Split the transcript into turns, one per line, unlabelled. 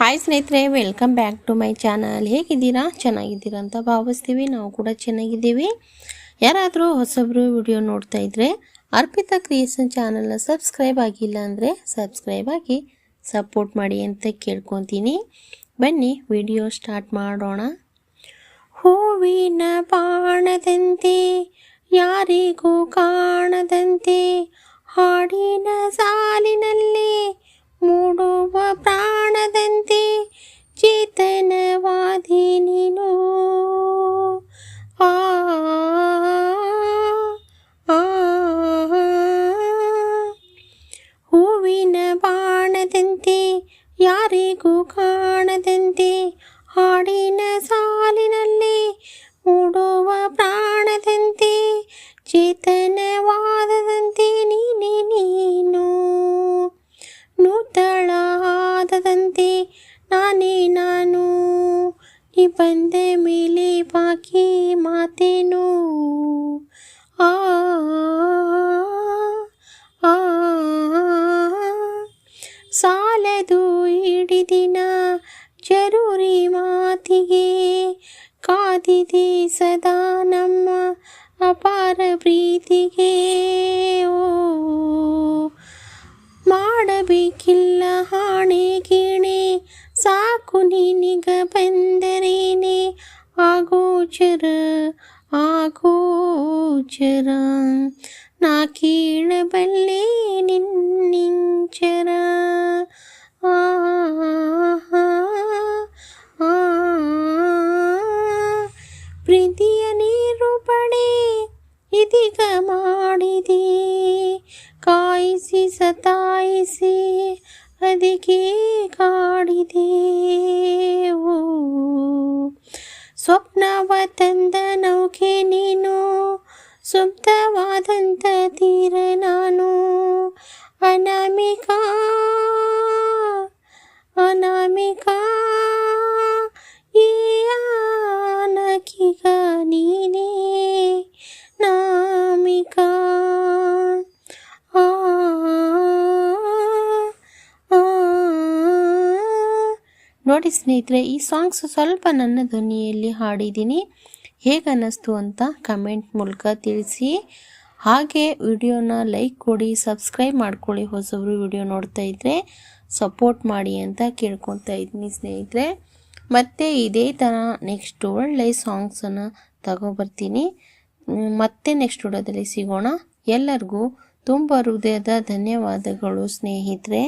Hi ಸ್ನೇಹಿತರೆ welcome back to my channel ಹೇಗಿದ್ದೀರಾ? ಚೆನ್ನಾಗಿದ್ದೀರಾ ಅಂತ ಭಾವಿಸ್ತೀವಿ. ನಾವು ಕೂಡ ಚೆನ್ನಾಗಿದ್ದೀವಿ. ಯಾರಾದರೂ ಹೊಸಬ್ರು ವಿಡಿಯೋ ನೋಡ್ತಾ ಇದ್ರೆ ಅರ್ಪಿತಾ ಕ್ರಿಯೇಷನ್ ಚಾನಲ್ನ ಸಬ್ಸ್ಕ್ರೈಬ್ ಆಗಿಲ್ಲ ಅಂದರೆ ಸಬ್ಸ್ಕ್ರೈಬ್ ಆಗಿ ಸಪೋರ್ಟ್ ಮಾಡಿ ಅಂತ ಕೇಳ್ಕೊತೀನಿ. ಬನ್ನಿ ವಿಡಿಯೋ ಸ್ಟಾರ್ಟ್ ಮಾಡೋಣ. ಹೂವಿನ ಬಾಣದಂತೆ, ಯಾರಿಗೂ ಕಾಣದಂತೆ, ಹಾಡಿನ ಸಾಲಿನಲ್ಲಿ ಯಾರಿಗೂ ಕಾಣದಂತೆ ಹಾಡಿನ ಸಾಲಿನಲ್ಲಿ ಮೂಡುವ ಪ್ರಾಣದಂತೆ, ಚೇತನವಾದದಂತೆ ನೀನೆ ನೀನು. ನೂತಳಾದದಂತೆ ನಾನೇ ನಾನು. ನೀ ಬಂದ ಮೇಲೆ ಬಾಕಿ ಮಾತೇನು? ಆ ಸಾಲದು ಹಿಡಿದಿನ ಜರೂರಿ ಮಾತಿಗೆ. ಕಾದಿದೆ ಸದಾ ನಮ್ಮ ಅಪಾರ ಪ್ರೀತಿಗೆ. ಓ, ಮಾಡಬೇಕಿಲ್ಲ ಹಾಣೆ ಗಿಣೆ. ಸಾಕು ನಿನಗ ಬಂದರೇನೆ. ಆಗೋಚರ ಆಗೋಚರ ನಾ ಕೀಳಬಲ್ಲೆ ನಿನ್ನಿಂಚರ. ಇದೀಗ ಮಾಡಿದೆ. ಕಾಯಿಸಿ ಸತಾಯಿಸಿ ಅದಕ್ಕೆ ಕಾಡಿದೆ. ಸ್ವಪ್ನವ ತಂದ ನೌಕೆ ನೀನು ಸುಪ್ತವಾದಂಥ ತೀರ ನಾನು ಅನಾಮಿಕಾ ನೋಡಿ ಸ್ನೇಹಿತರೆ, ಈ ಸಾಂಗ್ಸ್ ಸ್ವಲ್ಪ ನನ್ನ ಧ್ವನಿಯಲ್ಲಿ ಹಾಡಿದ್ದೀನಿ. ಹೇಗೆ ಅನ್ನಿಸ್ತು ಅಂತ ಕಮೆಂಟ್ ಮೂಲಕ ತಿಳಿಸಿ. ಹಾಗೆ ವಿಡಿಯೋನ ಲೈಕ್ ಕೊಡಿ ಸಬ್ಸ್ಕ್ರೈಬ್ ಮಾಡ್ಕೊಳ್ಳಿ ಹೊಸಬ್ರು ವಿಡಿಯೋ ನೋಡ್ತಾ ಇದ್ದರೆ ಸಪೋರ್ಟ್ ಮಾಡಿ ಅಂತ ಕೇಳ್ಕೊತಾ ಇದ್ದೀನಿ ಸ್ನೇಹಿತರೆ. ಮತ್ತೆ ಇದೇ ಥರ ನೆಕ್ಸ್ಟ್ ಒಳ್ಳೆಯ ಸಾಂಗ್ಸನ್ನು ತಗೊಬರ್ತೀನಿ ಮತ್ತೆ ನೆಕ್ಸ್ಟ್ ವಿಡಿಯೋದಲ್ಲಿ ಸಿಗೋಣ. ಎಲ್ಲರಿಗೂ ತುಂಬ ಹೃದಯದ ಧನ್ಯವಾದಗಳು ಸ್ನೇಹಿತರೆ.